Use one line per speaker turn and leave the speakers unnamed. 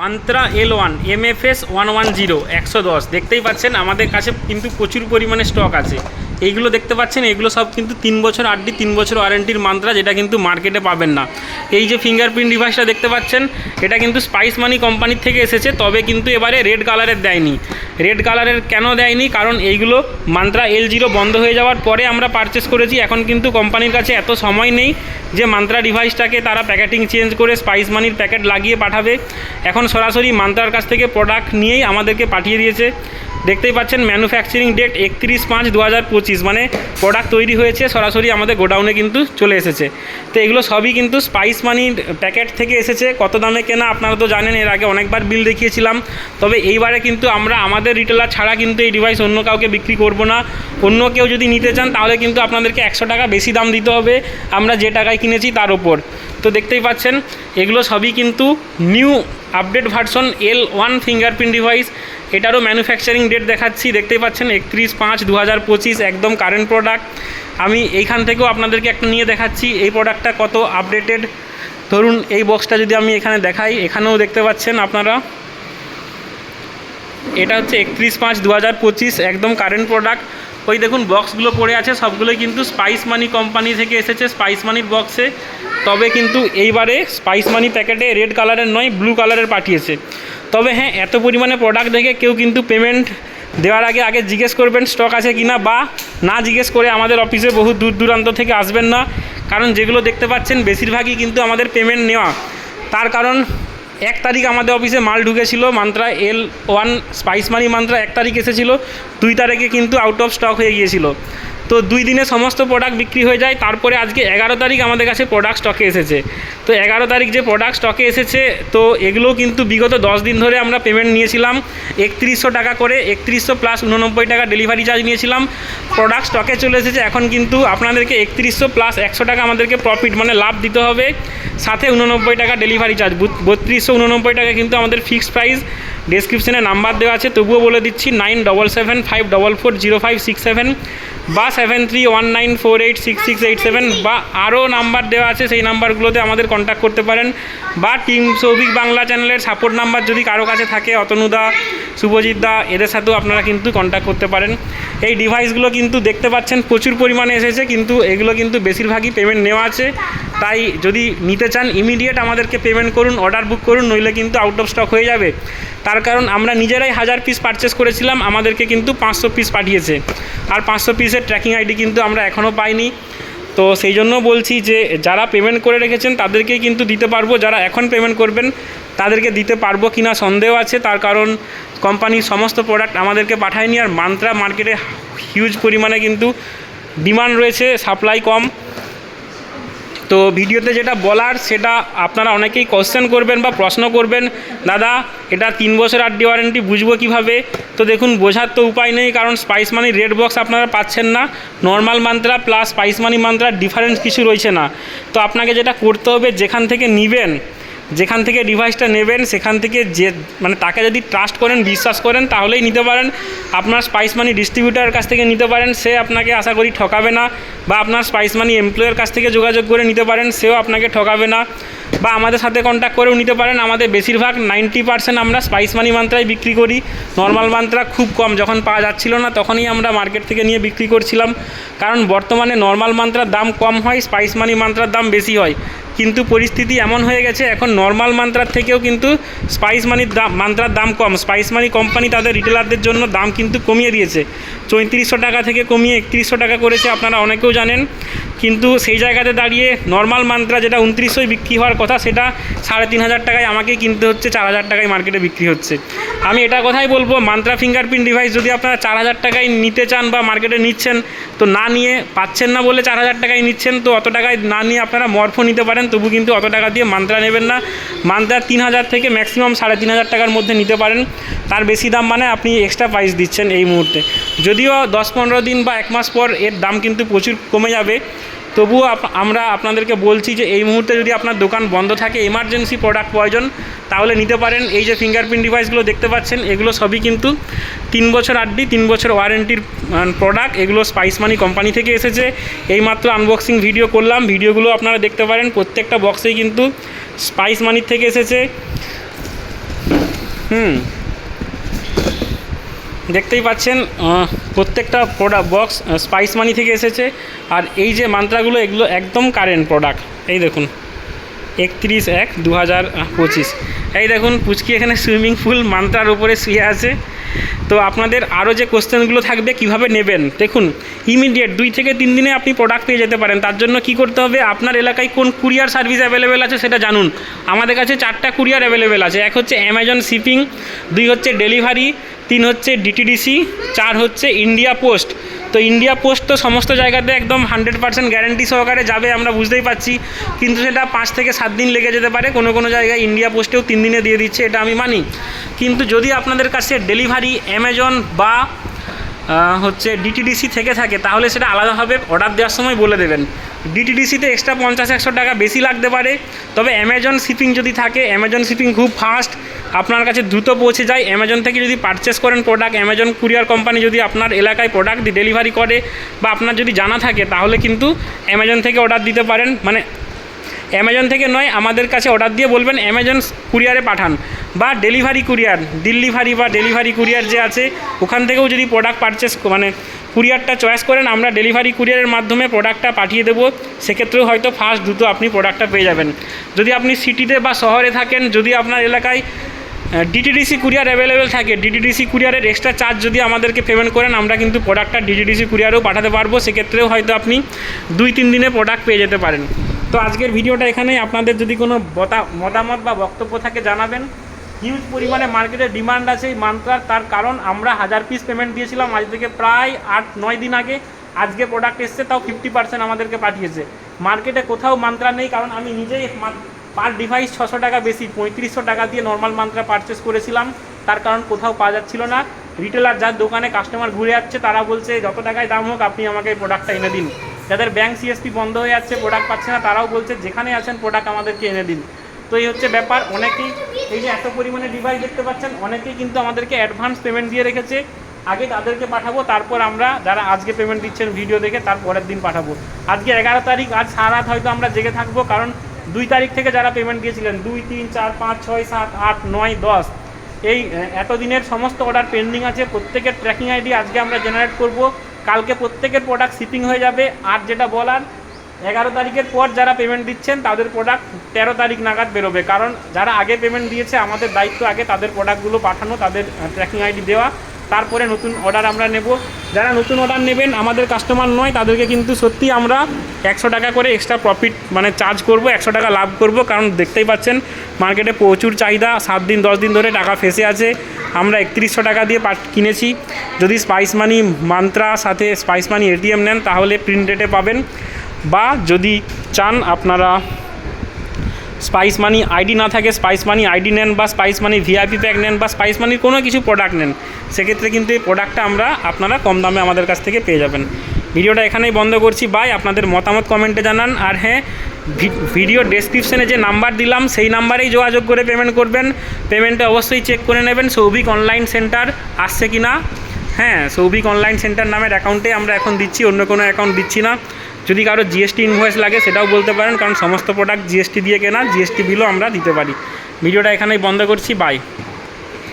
mantra L one M F S one one zero একশো দশ দেখতেই পাচ্ছেন আমাদের কাছে কিন্তু প্রচুর পরিমাণে স্টক আছে এইগুলো দেখতে পাচ্ছেন এগুলো সব কিন্তু তিন বছর আড্ডি তিন বছর ওয়ারেন্টির মাত্রা যেটা কিন্তু মার্কেটে পাবেন না এই যে ফিঙ্গারপ্রিন্ট ডিভাইসটা দেখতে পাচ্ছেন এটা কিন্তু স্পাইস মানি কোম্পানির থেকে এসেছে তবে কিন্তু এবারে রেড কালারের দেয়নি রেড কালারের কেন দেয়নি কারণ এইগুলো মান্ত্রা এল জিরো বন্ধ হয়ে যাওয়ার পরে আমরা পারচেস করেছি এখন কিন্তু কোম্পানির কাছে এত সময় নেই যে মান্ত্রা ডিভাইসটাকে তারা প্যাকেটিং চেঞ্জ করে স্পাইস মানির প্যাকেট লাগিয়ে পাঠাবে এখন সরাসরি মান্ত্রার কাছ থেকে প্রোডাক্ট নিয়েই আমাদেরকে পাঠিয়ে দিয়েছে দেখতেই পাচ্ছেন ম্যানুফ্যাকচারিং ডেট একত্রিশ পাঁচ দু হাজার পঁচিশ মানে প্রোডাক্ট তৈরি হয়েছে সরাসরি আমাদের গোডাউনে কিন্তু চলে এসেছে তো এগুলো সবই কিন্তু স্পাইস মানির প্যাকেট থেকে এসেছে কত দামে কেনা আপনারা তো জানেন এর আগে অনেকবার বিল দেখিয়েছিলাম তবে এইবারে কিন্তু আমরা আমাদের রিটেলার ছাড়া কিন্তু এই ডিভাইস অন্য কাউকে বিক্রি করব না অন্য কেউ যদি নিতে চান তাহলে কিন্তু আপনাদেরকে একশো টাকা বেশি দাম দিতে হবে আমরা যে টাকায় কিনেছি তার ওপর তো দেখতেই পাচ্ছেন এগুলো সবই কিন্তু new update version L one fingerprint device এটারও ম্যানুফ্যাকচারিং ডেট দেখাচ্ছি দেখতেই পাচ্ছেন একত্রিশ পাঁচ দু হাজার পঁচিশ একদম কারেন্ট প্রোডাক্ট আমি এইখান থেকেও আপনাদেরকে একটা নিয়ে দেখাচ্ছি এই প্রোডাক্টটা কত আপডেটেড ধরুন এই বক্সটা যদি আমি এখানে দেখাই এখানেও দেখতে পাচ্ছেন আপনারা এটা হচ্ছে একত্রিশ পাঁচ দু হাজার পঁচিশ একদম কারেন্ট প্রোডাক্ট ওই দেখুন বক্সগুলো পড়ে আছে সবগুলোই কিন্তু স্পাইস মানি কোম্পানি থেকে এসেছে স্পাইস মানির বক্সে তবে কিন্তু এইবারে স্পাইস মানি প্যাকেটে রেড কালারের নয় ব্লু কালারের পাঠিয়েছে তবে হ্যাঁ এত পরিমাণে প্রোডাক্ট দেখে কেউ কিন্তু পেমেন্ট দেওয়ার আগে আগে জিজ্ঞেস করবেন স্টক আছে কি না বা না জিজ্ঞেস করে আমাদের অফিসে বহু দূর দূরান্ত থেকে আসবেন না কারণ যেগুলো দেখতে পাচ্ছেন বেশিরভাগই কিন্তু আমাদের পেমেন্ট নেওয়া তার কারণ এক তারিখ আমাদের অফিসে মাল ঢুকেছিল Mantra L one spice money Mantra এক তারিখ এসেছিলো দুই তারিখে কিন্তু আউট অফ স্টক হয়ে গিয়েছিল তো দুই দিনে সমস্ত প্রোডাক্ট বিক্রি হয়ে যায় তারপরে আজকে এগারো তারিখ আমাদের কাছে প্রোডাক্ট স্টকে এসেছে তো এগারো তারিখ যে প্রোডাক্ট স্টকে এসেছে তো এগুলো কিন্তু বিগত দশ দিন ধরে আমরা পেমেন্ট নিয়েছিলাম একত্রিশশো টাকা করে একত্রিশশো প্লাস উননব্বই টাকা ডেলিভারি চার্জ নিয়েছিলাম প্রোডাক্ট স্টকে চলে এসেছে এখন কিন্তু আপনাদেরকে একত্রিশশো প্লাস একশো টাকা আমাদেরকে প্রফিট মানে লাভ দিতে হবে সাথে উননব্বই টাকা ডেলিভারি চার্জ বত্রিশশো উননব্বই টাকা কিন্তু আমাদের ফিক্সড প্রাইস ডেসক্রিপশানে নাম্বার দেওয়া আছে তবুও বলে দিচ্ছি nine double seven five double four zero five six seven বা seven three one nine four eight six six eight seven বা আরও নাম্বার দেওয়া আছে সেই নাম্বারগুলোতে আমাদের কন্ট্যাক্ট করতে পারেন বা টিম সৌভিক বাংলা চ্যানেলের সাপোর্ট নাম্বার যদি কারো কাছে থাকে অতনুদা শুভজিৎ দা এদের সাথেও আপনারা কিন্তু কন্ট্যাক্ট করতে পারেন এই ডিভাইসগুলো কিন্তু দেখতে পাচ্ছেন প্রচুর পরিমাণে এসেছে কিন্তু এগুলো কিন্তু বেশিরভাগই পেমেন্ট নেওয়া আছে তাই যদি নিতে চান ইমিডিয়েট আমাদেরকে পেমেন্ট করুন অর্ডার বুক করুন নইলে কিন্তু আউট অফ স্টক হয়ে যাবে তার কারণ আমরা নিজেরাই হাজার পিস পারচেস করেছিলাম আমাদেরকে কিন্তু পাঁচশো পিস পাঠিয়েছে আর পাঁচশো পিসের ট্র্যাকিং আইডি কিন্তু আমরা এখনও পাইনি তো সেই জন্য বলছি যে যারা পেমেন্ট করে রেখেছেন তাদেরকেই কিন্তু দিতে পারবো যারা এখন পেমেন্ট করবেন তাদেরকে দিতে পারবো কি না সন্দেহ আছে তার কারণ কোম্পানির সমস্ত প্রোডাক্ট আমাদেরকে পাঠায়নি আর মান্ত্রা মার্কেটে হিউজ পরিমাণে কিন্তু ডিমান্ড রয়েছে সাপ্লাই কম তো ভিডিওতে যেটা বলার সেটা আপনারা অনেকেই কোশ্চেন করবেন বা প্রশ্ন করবেন দাদা এটা তিন বছর আর ডি ওয়ারেন্টি বুঝবো কীভাবে তো দেখুন বোঝার তো উপায় নেই কারণ স্পাইস মানি রেড বক্স আপনারা পাচ্ছেন না normal Mantra plus spice money মান্ত্রার ডিফারেন্স কিছু রয়েছে না তো আপনাকে যেটা করতে হবে যেখান থেকে নেবেন যেখান থেকে ডিভাইসটা নেবেন সেখান থেকে যে মানে তাকে যদি ট্রাস্ট করেন বিশ্বাস করেন তাহলেই নিতে পারেন আপনার স্পাইস মানি ডিস্ট্রিবিউটারের কাছ থেকে নিতে পারেন সে আপনাকে আশা করি ঠকাবে না বা আপনার স্পাইস মানি এমপ্লয়ের কাছ থেকে যোগাযোগ করে নিতে পারেন সেও আপনাকে ঠকাবে না বা আমাদের সাথে কন্ট্যাক্ট করেও নিতে পারেন আমাদের বেশিরভাগ নাইনটি পার্সেন্ট আমরা স্পাইস মানি মান্ত্রায় বিক্রি করি নর্মাল মান্ত্রা খুব কম যখন পাওয়া যাচ্ছিল না তখনই আমরা মার্কেট থেকে নিয়ে বিক্রি করছিলাম কারণ বর্তমানে নর্মাল মান্ত্রার দাম কম হয় স্পাইস মানি মান্ত্রার দাম বেশি হয় কিন্তু পরিস্থিতি এমন হয়ে গেছে এখন নর্মাল মান্ত্রার থেকেও কিন্তু স্পাইস মানির দাম মান্ত্রার দাম কম স্পাইস মানি কোম্পানি তাদের রিটেলারদের জন্য দাম কিন্তু কমিয়ে দিয়েছে চৈত্রিশশো টাকা থেকে কমিয়ে একত্রিশশো টাকা করেছে আপনারা অনেকেও জানেন কিন্তু সেই জায়গাতে দাঁড়িয়ে নর্মাল মান্ত্রা যেটা উনত্রিশশোই বিক্রি হওয়ার কথা সেটা সাড়ে তিন হাজার টাকায় আমাকে কিনতে হচ্ছে চার হাজার টাকায় মার্কেটে বিক্রি হচ্ছে আমি এটা কথাই বলবো মান্ত্রা ফিঙ্গারপ্রিন্ট ডিভাইস যদি আপনারা চার হাজার টাকায় নিতে চান বা মার্কেটে নিচ্ছেন তো না নিয়ে পাচ্ছেন না বলে চার হাজার টাকায় নিচ্ছেন তো অত টাকায় না নিয়ে আপনারা মর্ফ নিতে পারেন তবু কিন্তু অত টাকা দিয়ে মান্ত্রা নেবেন না মান্ত্রা তিন হাজার থেকে ম্যাক্সিমাম সাড়ে তিন হাজার টাকার মধ্যে নিতে পারেন তার বেশি দাম মানে আপনি এক্সট্রা প্রাইস দিচ্ছেন এই মুহূর্তে যদিও দশ পনেরো দিন বা এক মাস পর এর দাম কিন্তু প্রচুর কমে যাবে তবুও আমরা আপনাদেরকে বলছি যে এই মুহূর্তে যদি আপনার দোকান বন্ধ থাকে এমার্জেন্সি প্রোডাক্ট প্রয়োজন তাহলে নিতে পারেন এই যে ফিঙ্গারপ্রিন্ট ডিভাইসগুলো দেখতে পাচ্ছেন এগুলো সবই কিন্তু তিন বছর আড্ডি তিন বছর ওয়ারেন্টির প্রোডাক্ট এগুলো স্পাইস মানি কোম্পানি থেকে এসেছে এইমাত্র আনবক্সিং ভিডিও করলাম ভিডিওগুলো আপনারা দেখতে পারেন প্রত্যেকটা বক্সেই কিন্তু স্পাইস মানির থেকে এসেছে হুম দেখতেই পাচ্ছেন প্রত্যেকটা প্রোডাক্ট বক্স স্পাইস মানি থেকে এসেছে আর এই যে মান্ত্রাগুলো এগুলো একদম কারেন্ট প্রোডাক্ট এই দেখুন একত্রিশ এক দু হাজার পঁচিশ এই দেখুন পুচকি এখানে সুইমিং পুল মান্ত্রার উপরে শুয়ে আছে তো আপনাদের আরও যে কোশ্চেনগুলো থাকবে কিভাবে নেবেন দেখুন ইমিডিয়েট দুই থেকে তিন দিনে আপনি প্রোডাক্ট পেয়ে যেতে পারেন তার জন্য কি করতে হবে আপনার এলাকায় কোন কুরিয়ার সার্ভিস অ্যাভেলেবেল আছে সেটা জানুন আমাদের কাছে চারটা কুরিয়ার অ্যাভেলেবেল আছে এক হচ্ছে অ্যামাজন শিপিং দুই হচ্ছে ডেলিভারি তিন হচ্ছে ডিটিডিসি চার হচ্ছে ইন্ডিয়া পোস্ট তো ইন্ডিয়া পোস্ট তো সমস্ত জায়গাতে একদম হান্ড্রেড পার্সেন্ট গ্যারান্টি সহকারে যাবে আমরা বুঝতেই পারছি কিন্তু সেটা পাঁচ থেকে সাত দিন লেগে যেতে পারে কোনো কোনো জায়গায় ইন্ডিয়া পোস্টেও তিন দিনে দিয়ে দিচ্ছে এটা আমি মানি কিন্তু যদি আপনাদের কাছে ডেলিভারি অ্যামাজন বা হচ্ছে ডিটিডিসি থেকে থাকে তাহলে সেটা আলাদাভাবে অর্ডার দেওয়ার সময় বলে দেবেন ডিটিডিসিতে এক্সট্রা পঞ্চাশ একশো টাকা বেশি লাগতে পারে তবে অ্যামাজন শিপিং যদি থাকে অ্যামাজন শিপিং খুব ফাস্ট আপনার কাছে দ্রুত পৌঁছে যায় অ্যামাজন থেকে যদি পারচেস করেন প্রোডাক্ট অ্যামাজন কুরিয়ার কোম্পানি যদি আপনার এলাকায় প্রোডাক্ট ডেলিভারি করে বা আপনার যদি জানা থাকে তাহলে কিন্তু অ্যামাজন থেকে অর্ডার দিতে পারেন মানে অ্যামাজন থেকে নয় আমাদের কাছে অর্ডার দিয়ে বলবেন অ্যামাজন কুরিয়ারে পাঠান বা ডেলিভারি কুরিয়ার ডেলিভারি বা ডেলিভারি কুরিয়ার যে আছে ওখান থেকেও যদি প্রোডাক্ট পারচেস মানে কুরিয়ারটা চয়েস করেন আমরা ডেলিভারি কুরিয়ারের মাধ্যমে প্রোডাক্টটা পাঠিয়ে দেবো সেক্ষেত্রেও হয়তো ফার্স্ট দ্রুত আপনি প্রোডাক্টটা পেয়ে যাবেন যদি আপনি সিটিতে বা শহরে থাকেন যদি আপনার এলাকায় ডিটিডিসি কুরিয়ার অ্যাভেলেবেল থাকে ডিটিডিসি কুরিয়ারের এক্সট্রা চার্জ যদি আমাদেরকে পেমেন্ট করেন আমরা কিন্তু প্রোডাক্টটা ডিটিডিসি কুরিয়ারেও পাঠাতে পারবো সেক্ষেত্রেও হয়তো আপনি দুই তিন দিনে প্রোডাক্ট পেয়ে যেতে পারেন তো আজকের ভিডিওটা এখানেই আপনাদের যদি কোনো মতামত বা বক্তব্য থাকে জানাবেন হিউজ পরিমাণে মার্কেটে ডিমান্ড আছে এই মান্ত্রার তার কারণ আমরা হাজার পিস পেমেন্ট দিয়েছিলাম আজ থেকে প্রায় আট নয় দিন আগে আজকে প্রোডাক্ট এসছে তাও ফিফটি পার্সেন্ট আমাদেরকে পাঠিয়েছে মার্কেটে কোথাও মান্ত্রা নেই কারণ আমি নিজেই পার ডিভাইস ছশো টাকা বেশি পঁয়ত্রিশশো টাকা দিয়ে নর্মাল মান্ত্রা পারচেস করেছিলাম তার কারণ কোথাও পাওয়া যাচ্ছিল না রিটেলার যার দোকানে কাস্টমার ঘুরে যাচ্ছে তারা বলছে যত টাকায় দাম হোক আপনি আমাকে প্রোডাক্টটা এনে দিন যাদের ব্যাংক সিএসপি বন্ধ হয়ে যাচ্ছে প্রোডাক্ট পাচ্ছে না তারাও বলছে যেখানে আছেন প্রোডাক্ট আমাদেরকে এনে দিন তো এই হচ্ছে ব্যাপার অনেকেই এই যে এত পরিমাণে ডিভাইস দেখতে পাচ্ছেন অনেকেই কিন্তু আমাদেরকে অ্যাডভান্স পেমেন্ট দিয়ে রেখেছে আগে তাদেরকে পাঠাবো তারপর আমরা যারা আজকে পেমেন্ট দিচ্ছেন ভিডিও দেখে তার পরের দিন পাঠাবো আজকে এগারো তারিখ আজ সারা হয়তো আমরা জেগে থাকবো কারণ দুই তারিখ থেকে যারা পেমেন্ট দিয়েছিলেন দুই তিন চার পাঁচ ছয় সাত আট নয় দশ এই এতদিনের সমস্ত অর্ডার পেন্ডিং আছে প্রত্যেকের ট্র্যাকিং আইডি আজকে আমরা জেনারেট করব কালকে প্রত্যেকের প্রোডাক্ট শিপিং হয়ে যাবে আর যেটা বলার এগারো তারিখের পর যারা পেমেন্ট দিচ্ছেন তাদের প্রোডাক্ট তেরো তারিখ নাগাদ বেরোবে কারণ যারা আগে পেমেন্ট দিয়েছে আমাদের দায়িত্ব আগে তাদের প্রোডাক্টগুলো পাঠানো তাদের ট্র্যাকিং আইডি দেওয়া তারপরে নতুন অর্ডার আমরা নেব যারা নতুন অর্ডার নেবেন আমাদের কাস্টমার নয় তাদেরকে কিন্তু সত্যি আমরা একশো টাকা করে এক্সট্রা প্রফিট মানে চার্জ করব একশো টাকা লাভ করব কারণ দেখতেই পাচ্ছেন মার্কেটে প্রচুর চাহিদা সাত দিন দশ দিন ধরে টাকা ফেসে আছে আমরা একত্রিশশো টাকা দিয়ে কিনেছি যদি স্পাইস মানি মান্ত্রা সাথে স্পাইস মানি এটিএম নেন তাহলে প্রিন্টেডে পাবেন বা যদি চান আপনারা স্পাইস মানি আইডি না থাকে স্পাইস মানি আইডি নেন বা স্পাইস মানি ভিআইপি প্যাক নেন বা স্পাইস মানির কোনো কিছু প্রোডাক্ট নেন সেক্ষেত্রে কিন্তু এই প্রোডাক্টটা আমরা আপনারা কম দামে আমাদের কাছ থেকে পেয়ে যাবেন ভিডিওটা এখানেই বন্ধ করছি বাই আপনাদের মতামত কমেন্টে জানান আর হ্যাঁ ভিডিও ডেসক্রিপশনে যে নাম্বার দিলাম সেই নাম্বারেই যোগাযোগ করে পেমেন্ট করবেন পেমেন্টটা অবশ্যই চেক করে নেবেন সৌভিক অনলাইন সেন্টার আসছে কি না হ্যাঁ সৌভিক অনলাইন সেন্টার নামের অ্যাকাউন্টে আমরা এখন দিচ্ছি অন্য কোনো অ্যাকাউন্ট দিচ্ছি না যদি কারো জিএসটি ইনভয়েস লাগে সেটাও বলতে পারেন কারণ সমস্ত প্রোডাক্ট জিএসটি দিয়ে কেনা জিএসটি বিলও আমরা দিতে পারি ভিডিওটা এখানেই বন্ধ করছি বাই